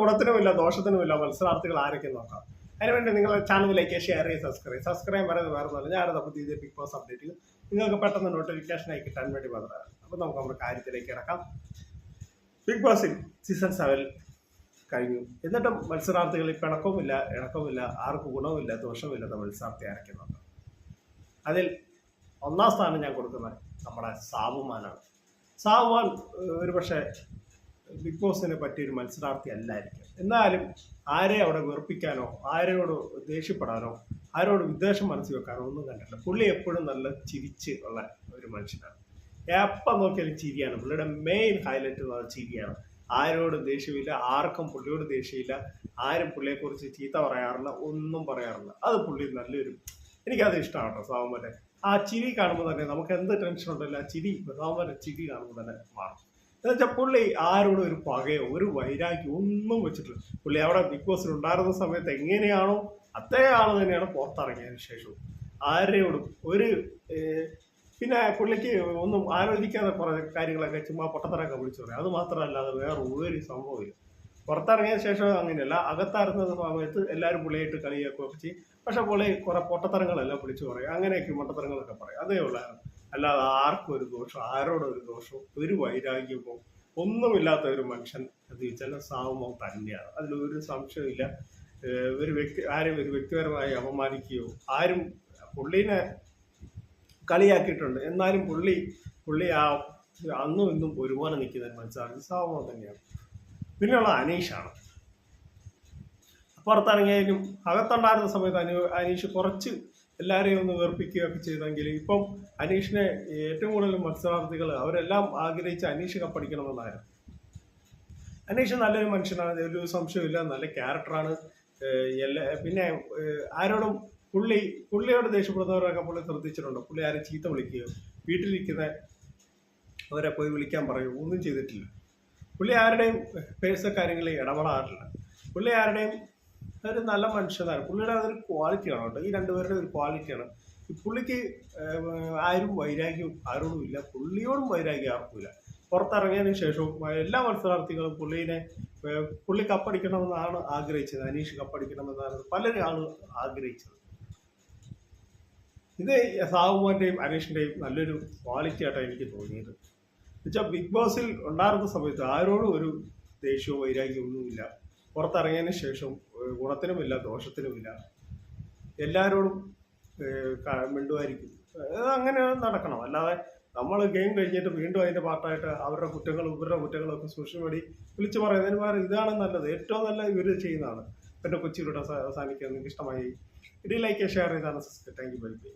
ഗുണത്തിനുമില്ല ദോഷത്തിനുമില്ല മത്സരാർത്ഥികൾ ആരൊക്കെ നോക്കാം. അതിനുവേണ്ടി നിങ്ങൾ ചാനലിലേക്ക് ഷെയർ ചെയ്ത് സബ്സ്ക്രൈബ് സബ്സ്ക്രൈബ് പറയുന്നത് വേറെ ഞാനത് പുതിയ ബിഗ് ബോസ് അപ്ഡേറ്റ് നിങ്ങൾക്ക് പെട്ടെന്ന് നോട്ടിഫിക്കേഷനായി കിട്ടാൻ വേണ്ടി മാത്രമാണ് അപ്പോൾ നമുക്ക് നമ്മുടെ കാര്യത്തിലേക്ക് ഇറക്കാം ബിഗ് ബോസിൽ സീസൺ സെവൻ കഴിഞ്ഞു. എന്നിട്ടും മത്സരാർത്ഥികളിൽ പിണക്കവുമില്ല ഇണക്കവുമില്ല ആർക്കും ഗുണവുമില്ല ദോഷവുമില്ലാത്ത മത്സരാർത്ഥി നോക്കാം. അതിൽ ഒന്നാം സ്ഥാനം ഞാൻ കൊടുക്കുന്നത് നമ്മുടെ സാബുമാനാണ്. സാബുമാൻ ഒരുപക്ഷെ ബിഗ് ബോസിനെ പറ്റിയൊരു മത്സരാർത്ഥി അല്ലായിരിക്കും. എന്നാലും ആരെ അവിടെ വെറുപ്പിക്കാനോ ആരോട് ദേഷ്യപ്പെടാനോ ആരോട് വിദ്വേഷം മനസ്സിൽ വെക്കാനോ ഒന്നും കണ്ടില്ല പുള്ളി എപ്പോഴും നല്ല ചിരിച്ച് ഉള്ള ഒരു മനുഷ്യനാണ്. എപ്പം നോക്കിയാലും ചിരിയാണ്. പുള്ളിയുടെ മെയിൻ ഹൈലൈറ്റ് എന്ന് പറഞ്ഞാൽ ചിരിയാണ്. ആരോടും ദേഷ്യമില്ല ആർക്കും പുള്ളിയോട് ദേഷ്യമില്ല ആരും പുള്ളിയെക്കുറിച്ച് ചീത്ത പറയാറില്ല ഒന്നും പറയാറില്ല. അത് പുള്ളി നല്ലൊരു എനിക്കത് ഇഷ്ടമാണ് സാവമ്മന്റെ ആ ചിരി കാണുമ്പോൾ തന്നെ നമുക്ക് എന്ത് ടെൻഷൻ ഉണ്ടല്ലോ ആ ചിരി സാവന്മാരെ ചിരി കാണുമ്പോൾ തന്നെ മാറും. എന്നുവെച്ചാൽ പുള്ളി ആരോടും ഒരു പകയോ ഒരു വൈരാഗ്യം ഒന്നും വെച്ചിട്ടില്ല. പുള്ളി അവിടെ ബിഗ് ബോസിൽ ഉണ്ടായിരുന്ന സമയത്ത് എങ്ങനെയാണോ അതേ ആൾ തന്നെയാണ് പുറത്തിറങ്ങിയതിന് ശേഷവും. ആരോടും ഒരു പിന്നെ പുള്ളിക്ക് ഒന്നും ആലോചിക്കാതെ കുറേ കാര്യങ്ങളൊക്കെ ചുമ്മാ പൊട്ടത്തരൊക്കെ വിളിച്ചു പറയും. അത് മാത്രമല്ലാതെ വേറെ ഒരു സംഭവമില്ല പുറത്തിറങ്ങിയ ശേഷം അങ്ങനെയല്ല. അകത്തായിരുന്ന സമയത്ത് എല്ലാവരും പുള്ളിയായിട്ട് കളിയൊക്കെ വെച്ച് പക്ഷെ പുള്ളി കുറെ പൊട്ടത്തരങ്ങളെല്ലാം വിളിച്ചു പറയും. അങ്ങനെയൊക്കെ പൊട്ടത്തരങ്ങളൊക്കെ പറയും. അതേ ഉള്ളായിരുന്നു. അല്ലാതെ ആർക്കും ഒരു ദോഷം ആരോടും ഒരു ദോഷവും ഒരു വൈരാഗ്യമോ ഒന്നുമില്ലാത്ത ഒരു മനുഷ്യൻ എന്ന് ചോദിച്ചാൽ സാവുമോ തന്നെയാണ്. അതിലൊരു സംശയമില്ല ഒരു വ്യക്തി ആരും ഒരു വ്യക്തിപരമായി അപമാനിക്കുകയോ ആരും പുള്ളീനെ കളിയാക്കിയിട്ടുണ്ട്. എന്നാലും പുള്ളി പുള്ളി ആ അന്നും ഇന്നും ഒരുപോലെ നിൽക്കുന്ന ഒരു മനസ്സിലാക്കി സാവുമോ തന്നെയാണ്. പിന്നെയുള്ള അനീഷാണ്. പുറത്തിറങ്ങിയാലും അകത്തുണ്ടായിരുന്ന സമയത്ത് അനു അനീഷ് കുറച്ച് എല്ലാവരെയും ഒന്ന് വേർപ്പിക്കുകയൊക്കെ ചെയ്തെങ്കിൽ ഇപ്പം അനീഷിനെ ഏറ്റവും കൂടുതൽ മത്സരാർത്ഥികൾ അവരെല്ലാം ആഗ്രഹിച്ച് അനീഷ് കപ്പടിക്കണമെന്നായിരുന്നു അനീഷ് നല്ലൊരു മനുഷ്യനാണ് ഒരു സംശയമില്ല നല്ല ക്യാരക്ടറാണ്. എല്ലാ പിന്നെ ആരോടും പുള്ളി പുള്ളിയോട് ദേഷ്യപ്പെടുന്നവരൊക്കെ പുള്ളി ശ്രദ്ധിച്ചിട്ടുണ്ട്. പുള്ളി ആരെ ചീത്ത വിളിക്കുകയോ വീട്ടിലിരിക്കുന്ന അവരെ പോയി വിളിക്കാൻ പറയുകയോ ഒന്നും ചെയ്തിട്ടില്ല. പുള്ളി ആരുടെയും പേഴ്സ കാര്യങ്ങളിൽ ഇടപെടാറില്ല. പുള്ളി ആരുടെയും ഒരു നല്ല മനുഷ്യനാണ്. പുള്ളിയുടെ അതൊരു ക്വാളിറ്റിയാണ് കേട്ടോ. ഈ രണ്ടുപേരുടെ ഒരു ക്വാളിറ്റിയാണ് ഈ പുള്ളിക്ക് ആരും വൈരാഗ്യവും ആരോടും ഇല്ല. പുള്ളിയോടും വൈരാഗ്യം ആർക്കും ഇല്ല. പുറത്തിറങ്ങിയതിന് ശേഷവും എല്ലാ മത്സരാർത്ഥികളും പുള്ളീനെ പുള്ളി കപ്പടിക്കണമെന്നാണ് ആഗ്രഹിച്ചത്. അനീഷ് കപ്പടിക്കണമെന്നാണ് പലരും ആണ് ആഗ്രഹിച്ചത്. ഇത് സാവുമോന്റെയും അനീഷിന്റെയും നല്ലൊരു ക്വാളിറ്റി ആയിട്ടാണ് എനിക്ക് തോന്നിയത്. എന്നുവെച്ചാൽ ബിഗ് ബോസിൽ ഉണ്ടായിരുന്ന സമയത്ത് ആരോടും ഒരു ദേഷ്യവും വൈരാഗ്യവും ഒന്നുമില്ല പുറത്തിറങ്ങിയതിന് ശേഷം ഗുണത്തിനുമില്ല ദോഷത്തിനുമില്ല. എല്ലാവരോടും മിണ്ടുമായിരിക്കും. അങ്ങനെ നടക്കണം. അല്ലാതെ നമ്മൾ ഗെയിം കഴിഞ്ഞിട്ട് വീണ്ടും അതിന്റെ പാർട്ടായിട്ട് അവരുടെ കുറ്റങ്ങളും ഇവരുടെ കുറ്റങ്ങളും ഒക്കെ സോഷ്യൽ മീഡിയ വിളിച്ചു പറയുന്നതിന് പകരം ഇതാണ് നല്ലത്. ഏറ്റവും നല്ല ഇവർ ചെയ്യുന്നതാണ്. എന്റെ കൊച്ചിയിലൂടെ അവസാനിക്കുക നിങ്ങൾക്ക് ഇഷ്ടമായി? ഇടി ലൈക്ക് ഷെയർ ചെയ്താണ്. Thank you bye bye